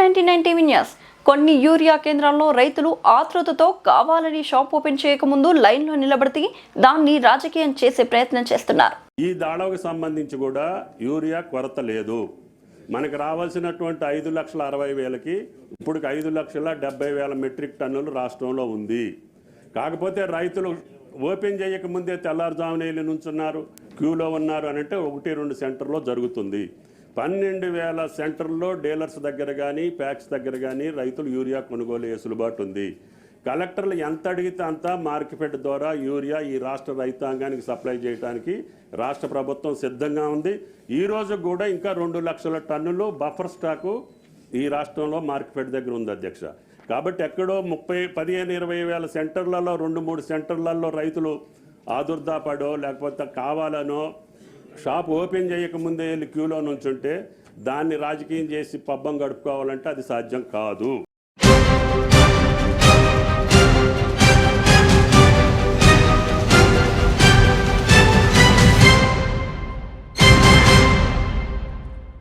Ninety nine TV news. కొన్ని urea కేంద్రాల్లో రైతులు ఆతృతతో కావాలని షాప్ ఓపెన్ చేయకముందు లైన్లో నిలబడితే దాన్ని రాజకీయం చేసే ప్రయత్నం చేస్తున్నారు. ఈ దాడవకు సంబంధించి కూడా యూరియా కొరత లేదు. మనకు రావాల్సినటువంటి ఐదు లక్షల అరవై వేలకి ఇప్పుడు ఐదు లక్షల డెబ్బై వేల మెట్రిక్ టన్నులు రాష్ట్రంలో ఉంది. కాకపోతే రైతులు ఓపెన్ చేయకముందే తెల్లారుజామున వెళ్ళి నుంచున్నారు క్యూలో ఉన్నారు అని అంటే ఒకటి రెండు సెంటర్లో జరుగుతుంది. పన్నెండు వేల సెంటర్లో డీలర్స్ దగ్గర కానీ ప్యాక్స్ దగ్గర కానీ రైతులు యూరియా కొనుగోలు వెసులుబాటు ఉంది. కలెక్టర్లు ఎంత అడిగితే అంత మార్కెట్ ద్వారా యూరియా ఈ రాష్ట్ర రైతాంగానికి సప్లై చేయడానికి రాష్ట్ర ప్రభుత్వం సిద్ధంగా ఉంది. ఈ కూడా ఇంకా రెండు లక్షల టన్నులు బఫర్ స్టాకు ఈ రాష్ట్రంలో మార్కెట్ దగ్గర ఉంది అధ్యక్ష. కాబట్టి ఎక్కడో ముప్పై పదిహేను ఇరవై వేల సెంటర్లలో రెండు మూడు సెంటర్లలో రైతులు ఆదుర్దాపడో లేకపోతే కావాలనో షాప్ ఓపెన్ చేయకముందే వెళ్ళి క్యూలో నుంచుంటే దాన్ని రాజకీయం చేసి పబ్బం గడుపుకోవాలంటే అది సాధ్యం కాదు.